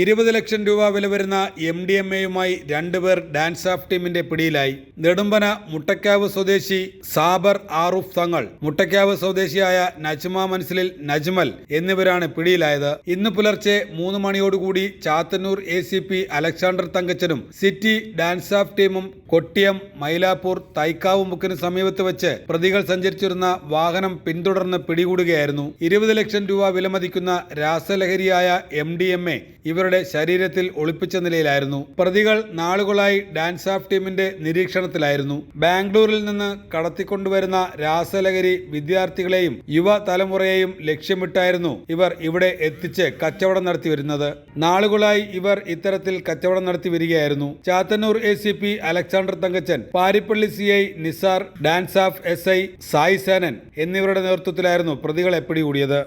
ഇരുപത് ലക്ഷം രൂപ വില വരുന്ന എം ഡി എം എയുമായി രണ്ടുപേർ ഡാൻസ് ഓഫ് ടീമിന്റെ പിടിയിലായി. നെടുമ്പന മുട്ടക്കാവ് സ്വദേശി സാബർ ആറുഫ് തങ്ങൾ മുട്ടക്കാവ് സ്വദേശിയായ നജ്മ മൻസിലിൽ നജ്മൽ എന്നിവരാണ് പിടിയിലായത്. ഇന്ന് പുലർച്ചെ മൂന്ന് മണിയോടുകൂടി Chathannoor A C P Alexander തങ്കച്ചനും city DANSAF ടീമും കൊട്ടിയം മൈലാപ്പൂർ തൈക്കാവ് മുക്കിന് സമീപത്ത് വെച്ച് പ്രതികൾ സഞ്ചരിച്ചിരുന്ന വാഹനം പിന്തുടർന്ന് പിടികൂടുകയായിരുന്നു. ഇരുപത് ലക്ഷം രൂപ വിലമതിക്കുന്ന രാസലഹരിയായ എം ഡി എം എ ഇവരുടെ ശരീരത്തിൽ ഒളിപ്പിച്ച നിലയിലായിരുന്നു. പ്രതികൾ നാളുകളായി ഡാൻസ് ഓഫ് ടീമിന്റെ നിരീക്ഷണത്തിലായിരുന്നു. ബാംഗ്ലൂരിൽ നിന്ന് കടത്തിക്കൊണ്ടുവരുന്ന രാസലഹരി വിദ്യാർത്ഥികളെയും യുവ തലമുറയെയും ലക്ഷ്യമിട്ടായിരുന്നു ഇവർ ഇവിടെ എത്തിച്ച് കച്ചവടം നടത്തി വരുന്നത് നാളുകളായി ഇവർ ഇത്തരത്തിൽ കച്ചവടം നടത്തി വരികയായിരുന്നു Chathannoor A C P Alexander Thankachan Parippally C I Nizar DANSAF S I Sai Senan എന്നിവരുടെ നേതൃത്വത്തിലായിരുന്നു പ്രതികളെ പിടികൂടിയത്.